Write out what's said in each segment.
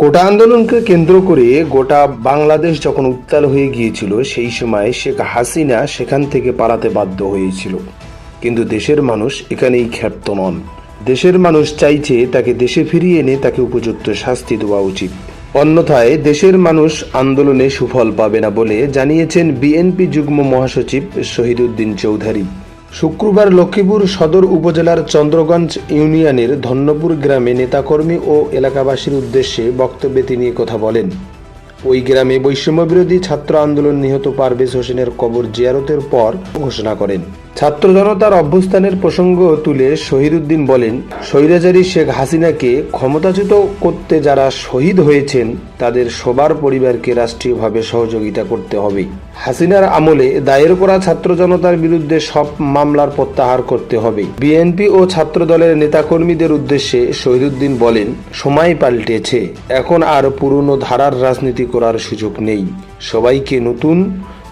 কোটা আন্দোলনকে কেন্দ্র করে গোটা বাংলাদেশ যখন উত্তাল হয়ে গিয়েছিল, সেই সময় শেখ হাসিনা সেখান থেকে পালাতে বাধ্য হয়েছিল। কিন্তু দেশের মানুষ এখানেই ক্ষাপ্ত নন। দেশের মানুষ চাইছে তাকে দেশে ফিরিয়ে এনে তাকে উপযুক্ত শাস্তি দেওয়া উচিত। অন্যথায় দেশের মানুষ আন্দোলনে সুফল পাবে না বলে জানিয়েছেন বিএনপি যুগ্ম মহাসচিব শহীদুদ্দিন চৌধুরী। শুক্রবার লক্ষ্মীপুর সদর উপজেলার চন্দ্রগঞ্জ ইউনিয়নের ধন্যপুর গ্রামে নেতাকর্মী ও এলাকাবাসীর উদ্দেশ্যে বক্তব্যে তিনি কথা বলেন। ওই গ্রামে বৈষম্যবিরোধী ছাত্র আন্দোলন নিহত পারভেজ হোসেনের কবর জিয়ারতের পর ঘোষণা করেন। ছাত্র জনতার অভ্যুত্থানের প্রসঙ্গ তুলে শহীদুদ্দিন বলেন, স্বৈরাচারী শেখ হাসিনাকে ক্ষমতাচ্যুত করতে যারা শহীদ হয়েছেন, তাদের সবার পরিবারকে রাষ্ট্রীয়ভাবে সহযোগিতা করতে হবে। হাসিনার আমলে দায়ের করা ছাত্র জনতার বিরুদ্ধে সব মামলার প্রত্যাহার করতে হবে। বিএনপি ও ছাত্র দলের নেতাকর্মীদের উদ্দেশ্যে শহীদুদ্দিন বলেন, সময় পাল্টেছে। এখন আর পুরনো ধারার রাজনীতি করার সুযোগ নেই। সবাইকে নতুন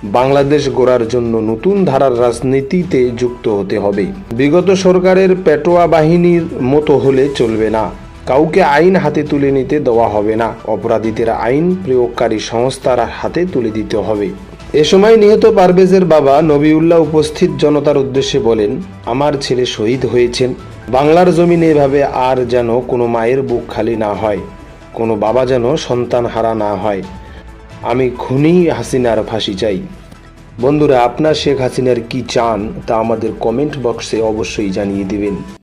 বাংলাদেশ গড়ার জন্য নতুন ধারার রাজনীতিতে যুক্ত হতে হবে। বিগত সরকারের পেটোয়া বাহিনীর মতো হলে চলবে না। কাউকে আইন হাতে তুলে নিতে দেওয়া হবে না। অপরাধীদের আইন প্রয়োগকারী সংস্থার হাতে তুলে দিতে হবে। এ সময় নিহত পারভেজের বাবা নবিউল্লাহ উপস্থিত জনতার উদ্দেশ্যে বলেন, আমার ছেলে শহীদ হয়েছেন। বাংলার জমিনে এভাবে আর যেন কোনো মায়ের বুক খালি না হয়। কোনো বাবা যেন সন্তান হারা না হয়। আমি খুনি হাসিনার ফাঁসি চাই। বন্ধুরা, আপনার শেখ হাসিনার কি চান তা আমাদের কমেন্ট বক্সে অবশ্যই জানিয়ে দিবেন।